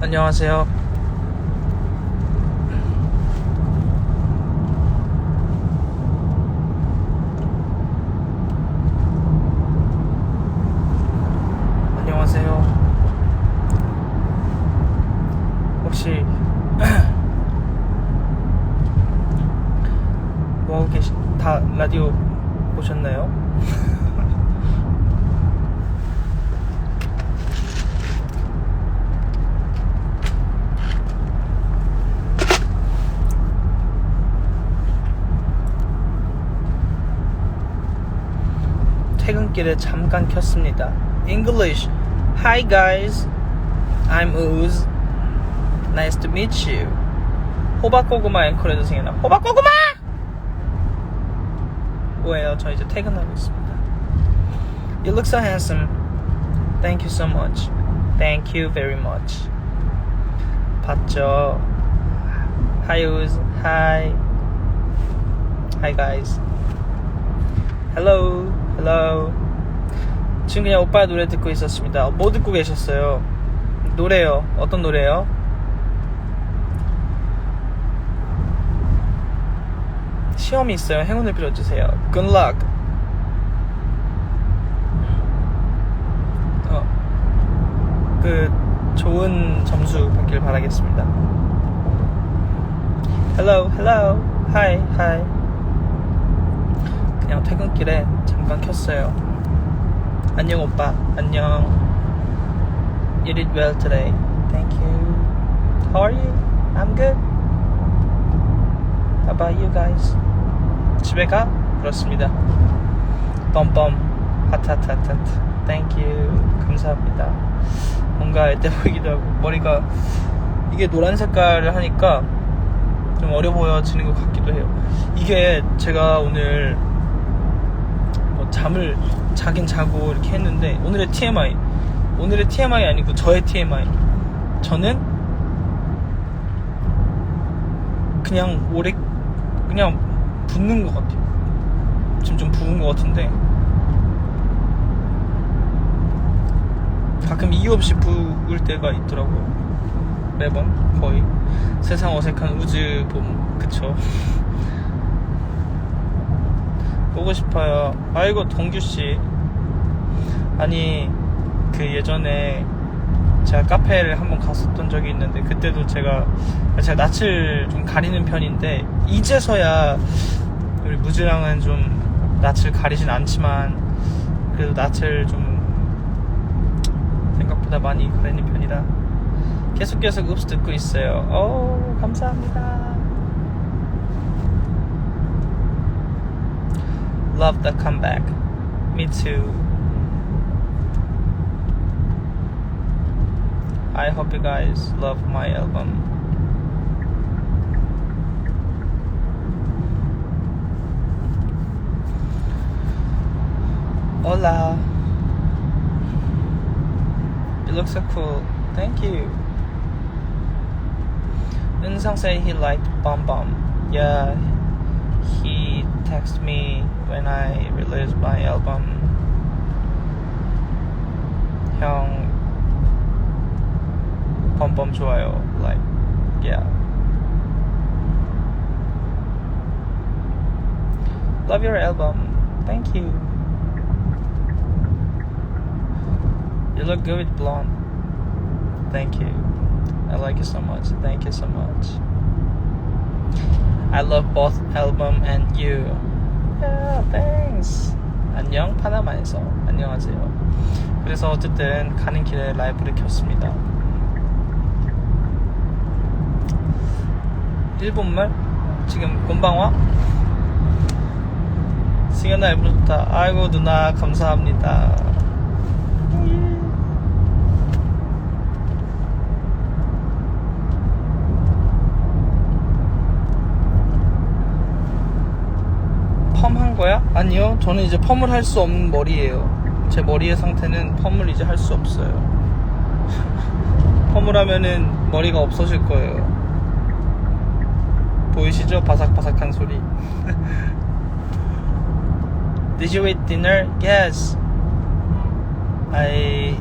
안녕하세요. 퇴근길에 잠깐 켰습니다. English. Hi guys. I'm Uz. Nice to meet you. 호박고구마 앵콜 해주세요. 호박고구마! 뭐예요? 저 이제 퇴근하고 있습니다. You look so handsome. Thank you so much. Thank you very much. 봤죠? Hi Uz. Hi. Hi guys. Hello. Hello. 지금 그냥 오빠 노래 듣고 있었습니다. 뭐 듣고 계셨어요? 노래요. 어떤 노래요? 시험이 있어요. 행운을 빌어주세요. Good luck. 어, 그 좋은 점수 받길 바라겠습니다. Hello, hello, hi, hi. 그냥 퇴근길에 잠깐 켰어요. 안녕 오빠. 안녕. You did well today. Thank you. How are you? I'm good. How about you guys? 집에 가? 그렇습니다. 뻔뻔. 하트. Thank you. 감사합니다. 뭔가 애때 보이기도 하고 머리가 이게 노란 색깔을 하니까 좀 어려 보여지는 것 같기도 해요. 이게 제가 오늘 뭐 잠을 자긴 자고 이렇게 했는데 오늘의 TMI 오늘의 TMI 아니고 저의 TMI 저는 그냥 오래 그냥 붓는 것 같아요. 지금 좀 부은 것 같은데. 가끔 이유 없이 부을 때가 있더라고요. 매번 거의. 세상 어색한 우즈 봄. 그쵸 보고 싶어요. 아이고 동규 씨. 아니 그 예전에 제가 카페를 한번 갔었던 적이 있는데 그때도 제가 제가 낯을 좀 가리는 편인데 이제서야 우리 무지랑은 좀 낯을 가리진 않지만 그래도 낯을 좀 생각보다 많이 가리는 편이라 계속 계속 읍스 듣고 있어요. 오 감사합니다. Love the comeback. Me too. I hope you guys love my album. Hola. You look so cool. Thank you. Unsang said he liked Bum Bum. Yeah, he texted me when I released my album. 형 뻔뻔 좋아요. Like, yeah. Love your album. Thank you. You look good with blonde. Thank you. I like you so much. Thank you so much. I love both album and you. Yeah, thanks. 안녕 파나마에서 안녕하세요. 그래서 어쨌든 가는 길에 라이브를 켰습니다. 일본말 지금 곤방와 일본 좋다. 아이고 누나 감사합니다. 펌 한 거야? 아니요. 저는 이제 펌을 할 수 없는 머리예요. 제 머리의 상태는 펌을 이제 할 수 없어요. 펌을 하면은 머리가 없어질 거예요. 보이시죠? 바삭바삭한 소리. Did you eat dinner? Yes. I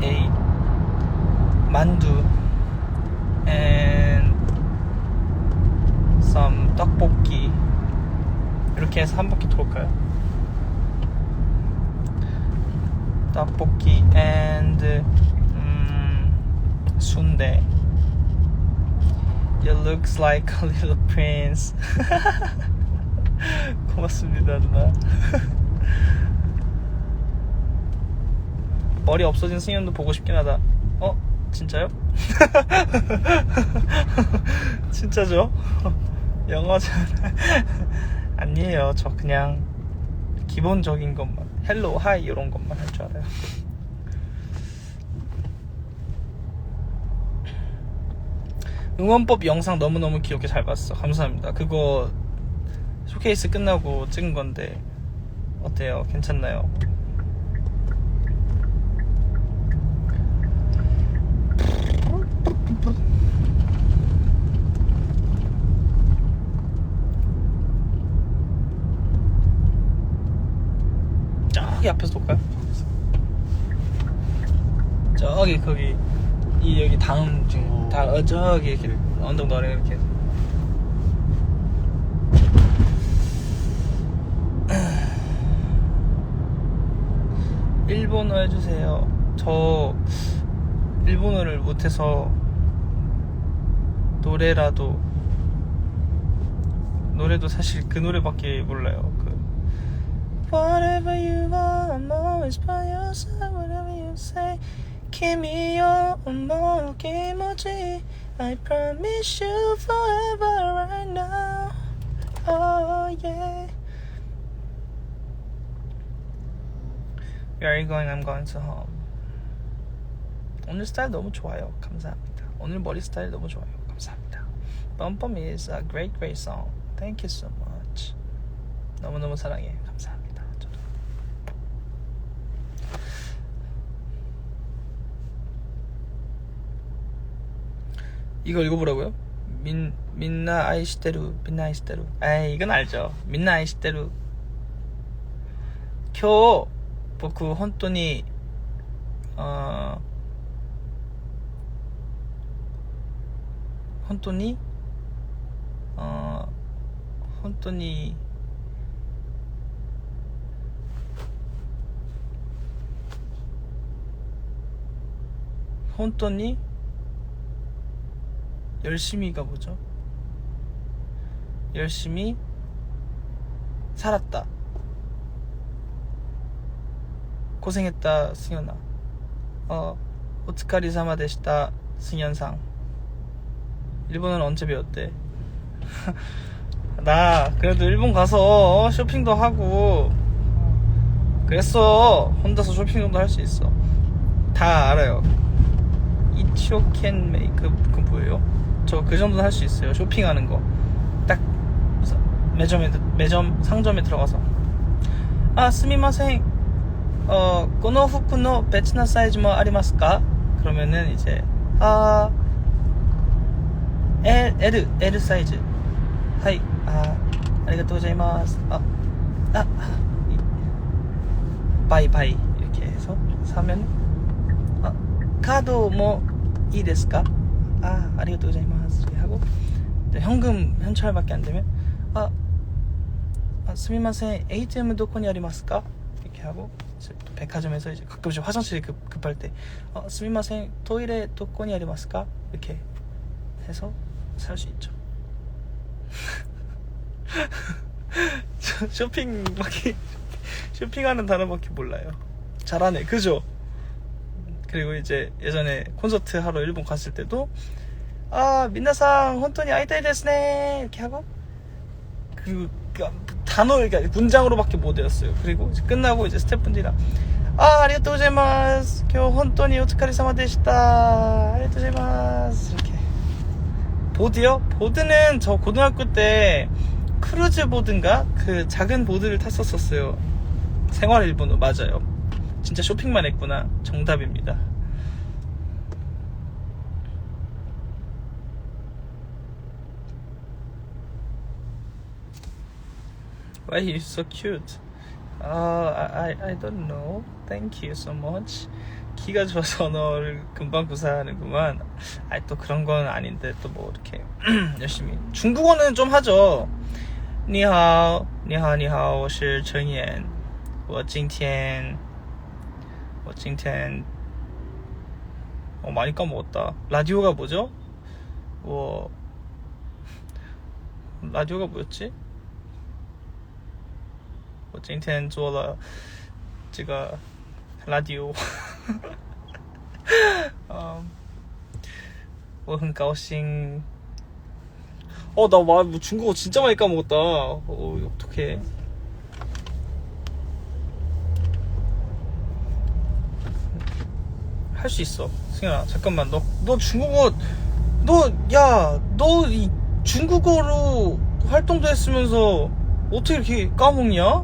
ate 만두 and some 떡볶이 이렇게 해서 한 바퀴 돌까요? 떡볶이 and 음, 순대 You looks like a little prince 고맙습니다 누나 머리 없어진 승현도 보고 싶긴 하다 어? 진짜요? 진짜죠? 영어 잘 아니에요. 저 그냥 기본적인 것만 헬로 하이 이런 것만 할 줄 알아요. 응원법 영상 너무너무 귀엽게 잘 봤어. 감사합니다. 그거 쇼케이스 끝나고 찍은 건데 어때요? 괜찮나요? 저기 앞에서 볼까요? 저기 거기 이 여기 다음 지금 다 어, 저기 이렇게 언덕 너래 이렇게 해서. 일본어 해주세요. 저 일본어를 못해서 노래라도 노래도 사실 그 노래밖에 몰라요. 그 Whatever you are, I'm always by your side. Whatever you say, kimi yo omo kimochi. I promise you forever right now. Oh yeah. Where are you going? I'm going to home. 오늘 스타일 너무 좋아요. 감사합니다. 오늘 머리 스타일 너무 좋아요. 감사합니다. Bum is a great, great song. Thank you so much. 너무너무 사랑해. 이거 읽어보라고요? 민 민나 아이시테루 민나 아이시테루 에이 이건 알죠 민나 아이시테루 쿄 뭐 그 보쿠 헌토니, 어 헌토니? 어 헌터니 헌토니? 열심히가 뭐죠? 열심히 살았다. 고생했다 승현아 어 오츠카리 사마 데시다 승현상 일본어는 언제 배웠대 나 그래도 일본 가서 어, 쇼핑도 하고 그랬어 혼자서 쇼핑 정도 할 수 있어 다 알아요 이치오켄 메이 그, 그 뭐예요? 저 그 정도는 할 수 있어요 쇼핑하는 거딱 매점에 매점 상점에 들어가서 아 스미마생 어, この服の別なサイズもありますか 그러면은 이제 아 L L L 사이즈. 하이. 아, 아리가또 고자이마스. 아. 아. 이- 바이 바이 이렇게 해서 사면 아, 카드 뭐이 데스까? 아, 아리가또 고자이마스. 이렇게 하고 이제 현금 현찰밖에 안 되면 아, 아 스미마셍 ATM 도코니 아리마스까 이렇게 하고 또 백화점에서 이제 가끔씩 화장실 급, 급할 때 어, 스미마셍 토일에 도코니 아리마스까 이렇게 해서 살 수 있죠. 쇼핑밖에 쇼핑하는 단어밖에 몰라요. 잘하네, 그죠? 그리고 이제 예전에 콘서트 하러 일본 갔을 때도 아 민나상 혼돈이 아이타이 데스네 이렇게 하고 그, 그 단어 그러니까 문장으로밖에 못 외웠어요. 그리고 끝나고 이제 스태프분들이랑 아 아리가또 고자이마스 교 혼돈이 오츠카리사마 되시다 아리가또 고자이마스 이렇게 보드요? 보드는 저 고등학교 때 크루즈 보드인가 그 작은 보드를 탔었었어요. 생활 일본어 맞아요. 진짜 쇼핑만 했구나. 정답입니다. Why you so cute? Uh, I, I I don't know. Thank you so much. 키가 좋아서 언어를 금방 구사하는구만. 아니 또 그런 건 아닌데 또 뭐 이렇게 열심히. 중국어는 좀 하죠. 你好,你好,你好,我是陈岩.我今天我今天 어 많이 까먹었다. 라디오가 뭐죠? 我 라디오가 뭐였지? 我今天做了这个 라디오. 嗯，我很高兴. 어, 나 와, 뭐 중국어 진짜 많이 까먹었다. 어, 어떡해. 할 수 있어. 승현아, 잠깐만. 너, 너 중국어, 너, 야, 너 이 중국어로 활동도 했으면서 어떻게 이렇게 까먹냐?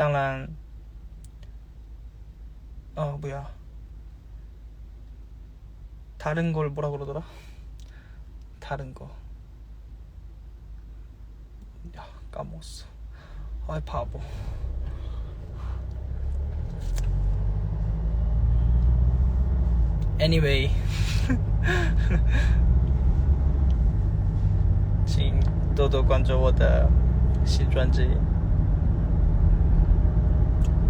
当然，어 뭐야 다른 걸 뭐라 그러더라? 다른 거. 야 까먹었어. 아이 바보. Anyway，请多多关注我的新专辑。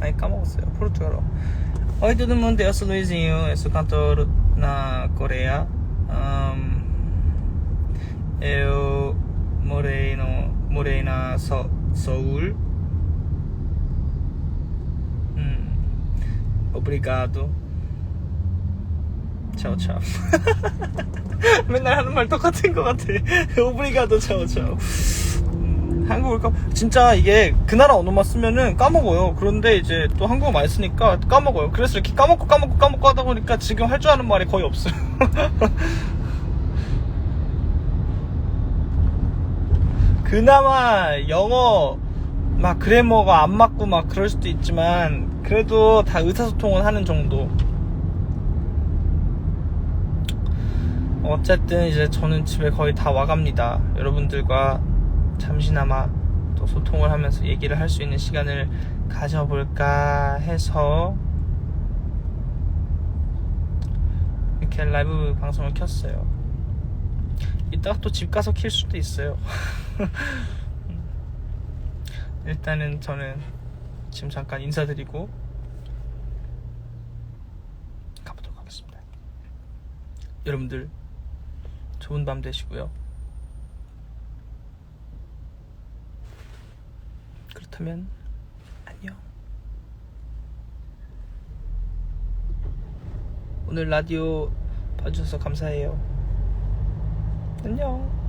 많이 까먹었어요. 포르투갈어. Luizinho, eu sou cantor na Coreia. Ahn, eu morei no morei na So, Seul. Hum, obrigado. Tchau, tchau. 맨날 하는 말 똑같은 것 같아. 오브리가도 차오 차오. 음, 한국을 까 진짜 이게 그 나라 언어만 쓰면은 까먹어요. 그런데 이제 또 한국어 많이 쓰니까 까먹어요. 그래서 이렇게 까먹고 까먹고 까먹고 하다 보니까 지금 할 줄 아는 말이 거의 없어요. 그나마 영어 막 그래머가 안 맞고 막 그럴 수도 있지만 그래도 다 의사소통은 하는 정도. 어쨌든 이제 저는 집에 거의 다 와갑니다. 여러분들과 잠시나마 또 소통을 하면서 얘기를 할 수 있는 시간을 가져볼까 해서 이렇게 라이브 방송을 켰어요. 이따가 또 집 가서 킬 수도 있어요. 일단은 저는 지금 잠깐 인사드리고 가보도록 하겠습니다. 여러분들 좋은 밤 되시고요. 그렇다면 안녕. 오늘 라디오 봐주셔서 감사해요. 안녕.